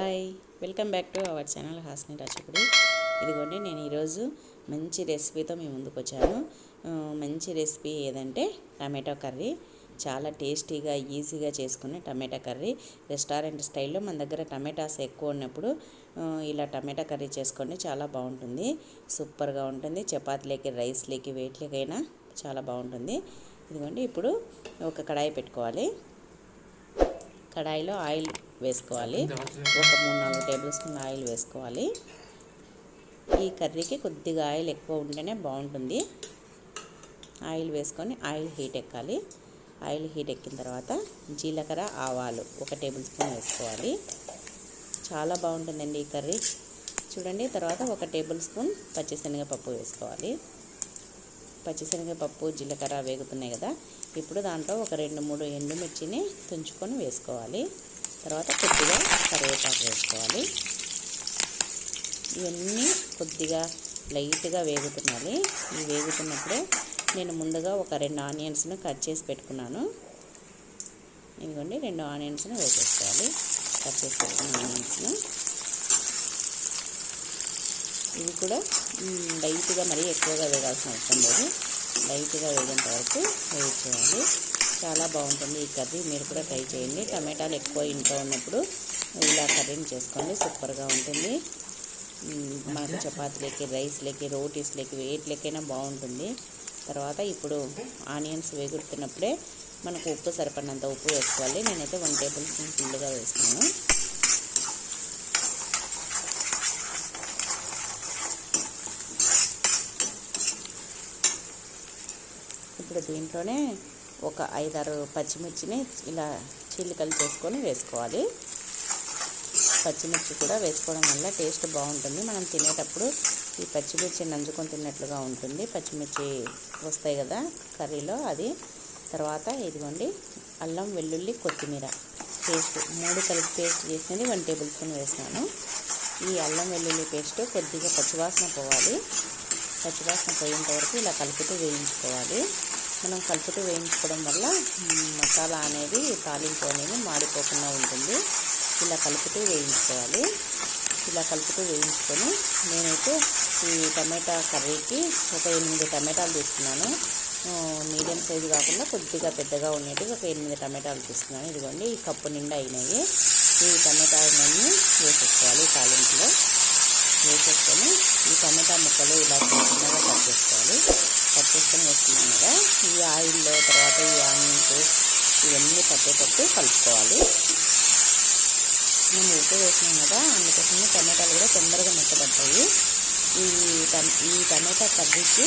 Hi welcome back to our channel Hasni రాచకుడు ఇదిగోండి నేను ఈరోజు మంచి రెసిపీతో మీ ముందుకు వచ్చాను. మంచి రెసిపీ ఏదంటే టమాటో కర్రీ. చాలా టేస్టీగా ఈజీగా చేసుకునే టమాటా కర్రీ. రెస్టారెంట్ స్టైల్లో మన దగ్గర టమాటాస్ ఎక్కువ ఉన్నప్పుడు ఇలా టమాటా కర్రీ చేసుకోండి చాలా బాగుంటుంది. సూపర్గా ఉంటుంది. చపాతీలకి రైస్లకి వేట్లకైనా చాలా బాగుంటుంది. ఇదిగోండి ఇప్పుడు ఒక కడాయి పెట్టుకోవాలి. కడాయిలో ఆయిల్ వేసుకోవాలి. ఒక మూడు నాలుగు టేబుల్ స్పూన్ ఆయిల్ వేసుకోవాలి. ఈ కర్రీకి కొద్దిగా ఆయిల్ ఎక్కువ ఉంటేనే బాగుంటుంది. ఆయిల్ వేసుకొని ఆయిల్ హీట్ ఎక్కాలి. ఆయిల్ హీట్ ఎక్కిన తర్వాత జీలకర్ర ఆవాలు ఒక టేబుల్ స్పూన్ వేసుకోవాలి. చాలా బాగుంటుందండి ఈ కర్రీ. చూడండి తర్వాత ఒక టేబుల్ స్పూన్ పచ్చిశనగపప్పు వేసుకోవాలి. పచ్చిశనగపప్పు జీలకర్ర వేగుతున్నాయి కదా. ఇప్పుడు దాంట్లో ఒక రెండు మూడు ఎండుమిర్చిని తుంచుకొని వేసుకోవాలి. తర్వాత కొద్దిగా కరివేపాకు వేసుకోవాలి. ఇవన్నీ కొద్దిగా లైట్గా వేగుతున్నాయి ఇవి వేగుతున్నప్పుడే నేను ముందుగా ఒక రెండు ఆనియన్స్ను కట్ చేసి పెట్టుకున్నాను. ఇదిగోండి రెండు ఆనియన్స్ను వేసేసుకోవాలి. కట్ చేసి పెట్టుకున్న ఆనియన్స్ను. ఇవి కూడా లైట్గా మరీ ఎక్కువగా వేగాల్సిన అవసరం లేదు. లైట్గా వేగేంత వరకు వేడి చేయాలి. చాలా బాగుంటుంది ఈ కర్రీ. మీరు కూడా ట్రై చేయండి. టమాటాలు ఎక్కువ ఇంట్లో ఉన్నప్పుడు ఇలా కర్రీని చేసుకోండి. సూపర్గా ఉంటుంది. మ్, మనకు చపాతీలకి రైస్లకి రోటీస్లకి వేట్లకైనా బాగుంటుంది. తర్వాత ఇప్పుడు ఆనియన్స్ వేగుతున్నప్పుడే మనకు ఉప్పు సరిపడినంత ఉప్పు వేసుకోవాలి. నేనైతే వన్ టేబుల్ స్పూన్ ఫుల్గా వేస్తాను. ఇప్పుడు దీంట్లోనే ఒక ఐదారు పచ్చిమిర్చిని ఇలా చీలికలు చేసుకొని వేసుకోవాలి. పచ్చిమిర్చి కూడా వేసుకోవడం వల్ల టేస్ట్ బాగుంటుంది. మనం తినేటప్పుడు ఈ పచ్చిమిర్చి నంజుకొని తిన్నట్లుగా ఉంటుంది. పచ్చిమిర్చి వస్తాయి కదా కర్రీలో అది. తర్వాత ఇదిగోండి అల్లం వెల్లుల్లి కొత్తిమీర పేస్ట్. మూడు కలిపి పేస్ట్ చేసినది వన్ టేబుల్ స్పూన్ వేసినాను. ఈ అల్లం వెల్లుల్లి పేస్ట్ కొద్దిగా పచ్చివాసన పోవాలి. పచ్చివాసన పోయేంత వరకు ఇలా కలుపుతూ వేయించుకోవాలి. మనం కలుపుతూ వేయించుకోవడం వల్ల మసాలా అనేది తాలింపు అనేది మాడిపోకుండా ఉంటుంది. ఇలా కలుపుతూ వేయించుకోవాలి. ఇలా కలుపుతూ వేయించుకొని నేనైతే ఈ టమాటా కర్రీకి ఒక ఎనిమిది టమాటాలు తీసుకున్నాను. మీడియం సైజు కాకుండా కొద్దిగా పెద్దగా ఉండేటివి ఒక ఎనిమిది టమాటాలు తీసుకున్నాను. ఇదిగోండి ఈ కప్పు నిండా అయినాయి. ఈ టమాటాలన్నీ వేసేసుకోవాలి తాలింపులో. వేసేసుకొని ఈ టమాటా ముక్కలు ఇలా చిన్నగా కట్ చేసుకోవాలి. చేసుకొని వేసుకున్నాం కదా ఈ ఆయిల్లో తర్వాత ఈ ఆనియన్స్ ఇవన్నీ పట్టేటట్టు కలుపుకోవాలి. మేము ఉప్పు వేసినాం కదా అందుకోసమే టమాటాలు కూడా తొందరగా మెత్తబడ్డాయి ఈ ఈ టమాటా కర్రీకి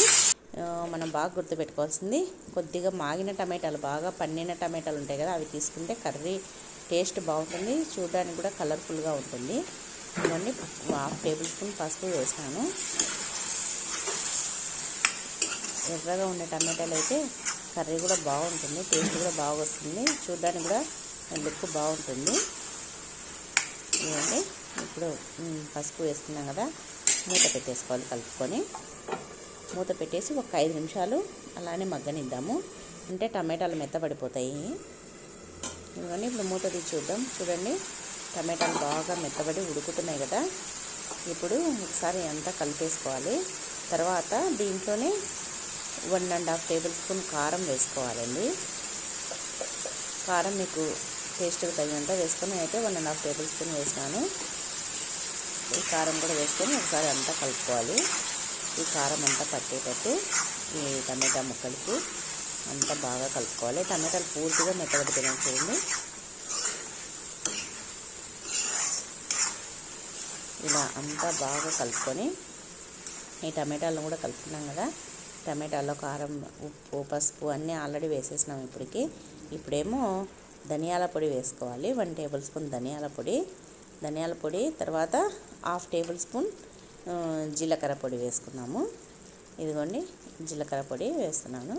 మనం బాగా గుర్తుపెట్టుకోవాల్సింది కొద్దిగా మాగిన టమాటాలు బాగా పండిన టమాటాలు ఉంటాయి కదా అవి తీసుకుంటే కర్రీ టేస్ట్ బాగుంటుంది చూడడానికి కూడా కలర్ఫుల్గా ఉంటుంది. ఇవన్నీ హాఫ్ టేబుల్ స్పూన్ పసుపు వేసాను. ఎర్రగా ఉండే టమాటాలు అయితే కర్రీ కూడా బాగుంటుంది టేస్ట్ కూడా బాగా వస్తుంది. చూడడానికి కూడా లుక్ బాగుంటుంది. ఇవ్వండి ఇప్పుడు పసుపు వేసుకున్నాం కదా మూత పెట్టేసుకోవాలి కలుపుకొని. మూత పెట్టేసి ఒక ఐదు నిమిషాలు అలానే మగ్గనిద్దాము. అంటే టమాటాలు మెత్తబడిపోతాయి. ఇవన్నీ ఇప్పుడు మూత తీసి చూద్దాం. చూడండి టమాటాలు బాగా మెత్తబడి ఉడుకుతున్నాయి కదా. ఇప్పుడు ఒకసారి అంతా కలిపేసుకోవాలి. తర్వాత దీంట్లోనే one and half tablespoon కారం వేసుకోవాలండి. కారం మీకు టేస్ట్కి తగినంత వేసుకొని అయితే one and half tablespoon వేసినాను. ఈ కారం కూడా వేసుకొని ఒకసారి అంతా కలుపుకోవాలి. ఈ కారం అంతా పట్టేటట్టు ఈ టమాటా ముక్కలకి అంతా బాగా కలుపుకోవాలి. టమాటాలు పూర్తిగా మెత్తబడిపోయినాయి చూడండి. ఇలా అంతా బాగా కలుపుకొని ఈ టమాటాలను కూడా కలుపుకున్నాం కదా. టమాటాలో కారం ఉప్పు పసుపు అన్నీ ఆల్రెడీ వేసేసినాం ఇప్పటికి. ఇప్పుడేమో ధనియాల పొడి వేసుకోవాలి. వన్ టేబుల్ స్పూన్ ధనియాల పొడి. ధనియాల పొడి తర్వాత హాఫ్ టేబుల్ స్పూన్ జీలకర్ర పొడి వేసుకున్నాము. ఇదిగోండి జీలకర్ర పొడి వేస్తున్నాను.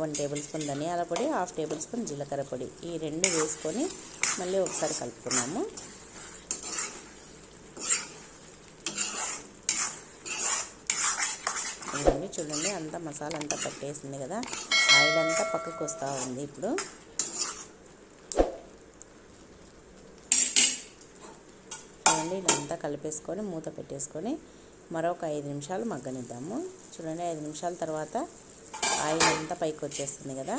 వన్ టేబుల్ స్పూన్ ధనియాల పొడి హాఫ్ టేబుల్ స్పూన్ జీలకర్ర పొడి. ఈ రెండు వేసుకొని మళ్ళీ ఒకసారి కలుపుకున్నాము ఇవన్నీ చూడండి అంతా మసాలా అంతా పట్టేసింది కదా. ఆయిల్ అంతా పక్కకు వస్తూ ఉంది ఇప్పుడు. చూడండి ఇలా అంతా కలిపేసుకొని మూత పెట్టేసుకొని మరొక ఐదు నిమిషాలు మగ్గనిద్దాము. చూడండి ఐదు నిమిషాల తర్వాత ఆయిల్ అంతా పైకి వచ్చేస్తుంది కదా.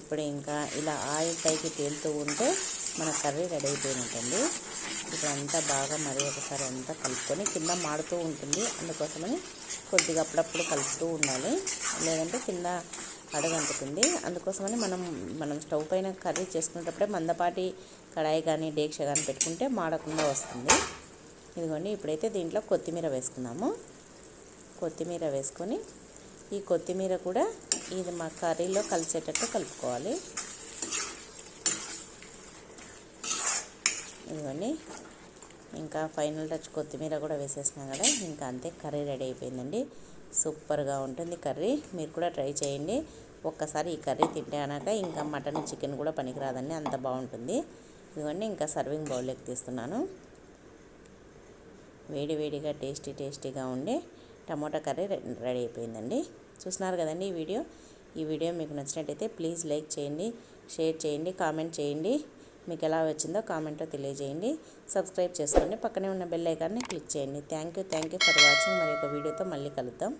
ఇప్పుడు ఇంకా ఇలా ఆయిల్ పైకి తేలుతూ ఉంటే మన కర్రీ రెడీ అయిపోయినట్టండి ఇప్పుడు అంతా బాగా మరి ఒకసారి అంతా కలుపుకొని కింద మాడుతూ ఉంటుంది. అందుకోసమని కొద్దిగా అప్పుడప్పుడు కలుపుతూ ఉండాలి. లేదంటే కింద అడగంటుతుంది అందుకోసమని మనం మనం స్టవ్ పైన కర్రీ చేసుకునేటప్పుడే మందపాటి కడాయి కానీ డేక్ష కానీ పెట్టుకుంటే మాడకుండా వస్తుంది. ఇదిగోండి ఇప్పుడైతే దీంట్లో కొత్తిమీర వేసుకున్నాము కొత్తిమీర వేసుకొని ఈ కొత్తిమీర కూడా ఇది మా కర్రీలో కలిసేటట్టు కలుపుకోవాలి. ఇదిగోండి ఇంకా ఫైనల్ టచ్ కొత్తిమీర కూడా వేసేసినాం కదా ఇంకా అంతే కర్రీ రెడీ అయిపోయిందండి. సూపర్గా ఉంటుంది కర్రీ మీరు కూడా ట్రై చేయండి. ఒక్కసారి ఈ కర్రీ తింటే అనక ఇంకా మటన్ చికెన్ కూడా పనికిరాదండి అంత బాగుంటుంది. ఇదిగోండి ఇంకా సర్వింగ్ బౌల్లోకి తీస్తున్నాను. వేడివేడిగా టేస్టీ టేస్టీగా ఉండే టమోటా కర్రీ రెడీ అయిపోయిందండి. చూస్తున్నారు కదండి ఈ వీడియో? ఈ వీడియో మీకు నచ్చినట్టయితే ప్లీజ్ లైక్ చేయండి షేర్ చేయండి కామెంట్ చేయండి. మీకు ఎలా వచ్చిందో కామెంట్లో తెలియజేయండి. సబ్స్క్రైబ్ చేసుకోండి. పక్కనే ఉన్న బెల్ ఐకాన్ని క్లిక్ చేయండి. Thank you thank you for watching. మరి ఒక వీడియోతో మళ్ళీ కలుద్దాం.